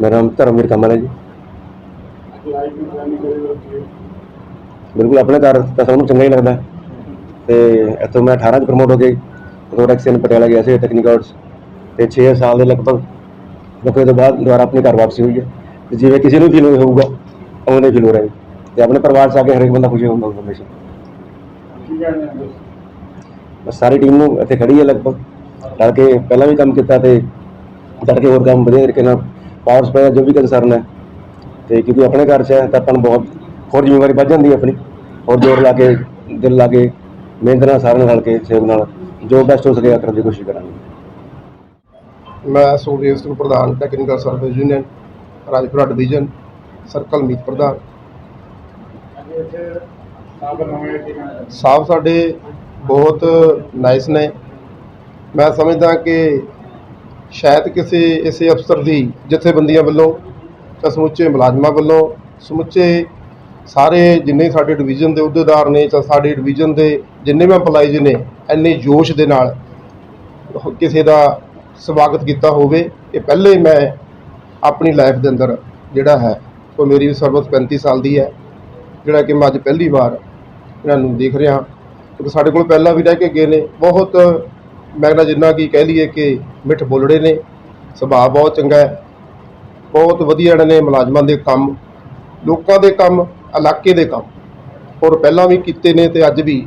ਮੇਰਾ ਨਾਮ ਧਰਮਵੀਰ ਕਮਲ ਹੈ ਜੀ। ਬਿਲਕੁਲ ਆਪਣੇ ਘਰ ਤਾਂ ਸਭ ਨੂੰ ਚੰਗਾ ਹੀ ਲੱਗਦਾ। ਹੈ। ਤੇ ਇੱਥੋਂ ਮੈਂ 18 ਚ ਪ੍ਰਮੋਟ ਹੋ ਕੇ ਰੋਡੈਕਸਨ ਪਟਿਆਲਾ ਗਿਆ ਸੀ ਟੈਕਨੀਕਲਸ ਤੇ 6 ਸਾਲ ਦੇ ਲਗਭਗ ਨੌਕਰੀ ਤੋਂ ਬਾਅਦ ਦੁਬਾਰਾ ਆਪਣੇ ਘਰ ਵਾਪਸੀ ਹੋਈ ਹੈ। ਜਿਵੇਂ ਕਿਸੇ ਨੂੰ ਫੀਲ ਹੋਊਗਾ ਉਹਨੇ ਫੀਲ ਹੋ ਰਿਹਾ ਹੈ। ਤੇ ਆਪਣੇ ਪਰਿਵਾਰ ਚ ਆ ਕੇ ਹਰੇਕ ਬੰਦਾ ਖੁਸ਼ੀ ਹੁੰਦਾ ਹੁੰਦਾ ਹਮੇਸ਼ਾ ਬਸ ਸਾਰੀ ਟੀਮ ਨੂੰ ਇੱਥੇ ਖੜੀ ਹੈ ਲਗਭਗ। ਰਲ ਕੇ ਪਹਿਲਾਂ ਵੀ ਕੰਮ ਕੀਤਾ ਤੇ ਕੇ ਹੋਰ ਕੰਮ ਵਧੀਆ ਤਰੀਕੇ ਨਾਲ ਪਾਵਰ ਸਪਲਾਈ ਜੋ ਵੀ ਕੰਸਰਨ ਹੈ ਤੇ ਕਿਉਂਕਿ ਆਪਣੇ ਘਰ 'ਚ ਹੈ ਤਾਂ ਆਪਾਂ ਨੂੰ ਬਹੁਤ ਹੋਰ ਜ਼ਿੰਮੇਵਾਰੀ ਵੱਧ ਜਾਂਦੀ ਹੈ ਆਪਣੀ। ਹੋਰ ਜ਼ੋਰ ਲਾ ਕੇ ਦਿਲ ਲਾ ਕੇ ਮਿਹਨਤ ਨਾਲ ਸਾਰਿਆਂ ਨਾਲ ਰਲ ਕੇ ਸੇਵ ਨਾਲ ਜੋ ਬੈਸਟ ਹੋ ਸਕੇ ਕਰਨ ਦੀ ਕੋਸ਼ਿਸ਼ ਕਰਾਂਗੇ। ਮੈਂ ਸੂਰਜ ਸਿੰਘ ਪ੍ਰਧਾਨ technical service union Rajpura division circle ਮੀਤ ਪ੍ਰਧਾਨ। ਸਾਹਿਬ ਸਾਡੇ ਬਹੁਤ ਨਾਈਸ ਨੇ। ਮੈਂ ਸਮਝਦਾ ਕਿ ਸ਼ਾਇਦ ਕਿਸੇ ਇਸੇ ਅਫਸਰ ਦੀ ਜਥੇਬੰਦੀਆਂ ਵੱਲੋਂ ਤਾਂ ਸਮੁੱਚੇ ਮੁਲਾਜ਼ਮਾਂ ਵੱਲੋਂ ਸਮੁੱਚੇ ਸਾਰੇ ਜਿੰਨੇ ਸਾਡੇ ਡਿਵੀਜ਼ਨ ਦੇ ਅਹੁਦੇਦਾਰ ਨੇ ਜਾਂ ਸਾਡੇ ਡਿਵੀਜ਼ਨ ਦੇ ਜਿੰਨੇ ਵੀ EMPLOYEES ਨੇ, ਇੰਨੇ ਜੋਸ਼ ਦੇ ਨਾਲ ਕਿਸੇ ਦਾ ਸਵਾਗਤ ਕੀਤਾ ਹੋਵੇ, ਇਹ ਪਹਿਲੇ ਮੈਂ ਆਪਣੀ ਲਾਈਫ ਦੇ ਅੰਦਰ ਜਿਹੜਾ ਹੈ, ਉਹ ਮੇਰੀ ਸਰਵਿਸ 35 ਸਾਲ ਦੀ ਹੈ। ਜਿਹੜਾ ਕਿ ਮੈਂ ਅੱਜ ਪਹਿਲੀ ਵਾਰ ਇਹਨਾਂ ਨੂੰ ਦੇਖ ਰਿਹਾ ਕਿਉਂਕਿ ਸਾਡੇ ਕੋਲ ਪਹਿਲਾਂ ਵੀ ਰਹਿ ਕੇ ਗਏ ਨੇ। ਬਹੁਤ, ਮੈਂ ਕਹਿੰਦਾ ਜਿੰਨਾ ਕੀ ਕਹਿ ਲਈਏ ਕਿ ਮਿੱਠ ਬੋਲੜੇ ਨੇ। ਸੁਭਾਅ ਬਹੁਤ ਚੰਗਾ ਹੈ। ਬਹੁਤ ਵਧੀਆ ਇਹਨਾਂ ਨੇ ਮੁਲਾਜ਼ਮਾਂ ਦੇ ਕੰਮ, ਲੋਕਾਂ ਦੇ ਕੰਮ, ਇਲਾਕੇ ਦੇ ਕੰਮ ਔਰ ਪਹਿਲਾਂ ਵੀ ਕੀਤੇ ਨੇ ਤੇ ਅੱਜ ਵੀ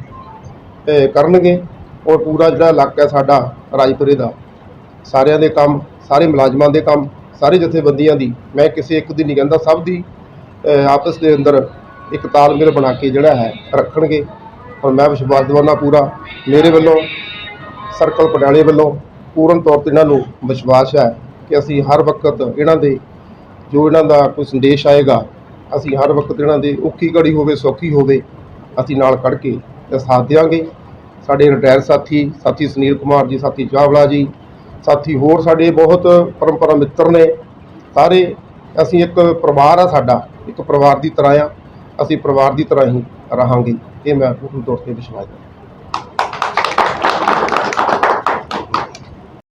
ਕਰਨਗੇ। ਔਰ ਪੂਰਾ ਜਿਹੜਾ ਇਲਾਕਾ ਸਾਡਾ ਰਾਜਪੁਰੇ ਦਾ, ਸਾਰਿਆਂ ਦੇ ਕੰਮ, ਸਾਰੇ ਮੁਲਾਜ਼ਮਾਂ ਦੇ ਕੰਮ, ਸਾਰੇ ਜਥੇਬੰਦੀਆਂ ਦੀ, ਮੈਂ ਕਿਸੇ ਇੱਕ ਦੀ ਨਹੀਂ ਕਹਿੰਦਾ, ਸਭ ਦੀ ਆਪਸ ਦੇ ਅੰਦਰ ਇੱਕ ਤਾਲਮੇਲ ਬਣਾ ਕੇ ਜਿਹੜਾ ਹੈ, ਰੱਖਣਗੇ। ਔਰ ਮੈਂ ਵਿਸ਼ਵਾਸ ਦਿਵਾਉਣਾ ਪੂਰਾ, ਮੇਰੇ ਵੱਲੋਂ, ਸਰਕਲ ਪਟਿਆਲੇ ਵੱਲੋਂ ਪੂਰਨ ਤੌਰ ਤੇ ਇਹਨਾਂ ਨੂੰ ਵਿਸ਼ਵਾਸ ਹੈ ਕਿ ਅਸੀਂ ਹਰ ਵਕਤ ਇਹਨਾਂ ਦੇ, ਜੋ ਇਹਨਾਂ ਦਾ ਕੋਈ ਸੰਦੇਸ਼ ਆਏਗਾ, ਅਸੀਂ ਹਰ ਵਕਤ ਇਹਨਾਂ ਦੇ ਔਖੀ ਘੜੀ ਹੋਵੇ, ਸੌਖੀ ਹੋਵੇ, ਅਸੀਂ ਨਾਲ ਖੜ ਕੇ ਸਾਥ ਦਿਆਂਗੇ। ਸਾਡੇ ਰਿਟਾਇਰ ਸਾਥੀ ਸਾਥੀ ਸੁਨੀਲ ਕੁਮਾਰ ਜੀ, ਸਾਥੀ ਚਾਵਲਾ ਜੀ, ਸਾਥੀ ਹੋਰ ਸਾਡੇ ਬਹੁਤ ਪਰੰਪਰਾ ਮਿੱਤਰ ਨੇ। ਸਾਰੇ, ਅਸੀਂ ਇੱਕ ਪਰਿਵਾਰ ਆ ਸਾਡਾ, ਇੱਕ ਪਰਿਵਾਰ ਦੀ ਤਰ੍ਹਾਂ ਆ। ਅਸੀਂ ਪਰਿਵਾਰ ਦੀ ਤਰ੍ਹਾਂ ਹੀ ਰਹਾਂਗੇ ਇਹ ਮੈਂ ਪੂਰਨ ਤੌਰ ਤੇ ਵਿਸ਼ਵਾਸ ਕਰਦਾ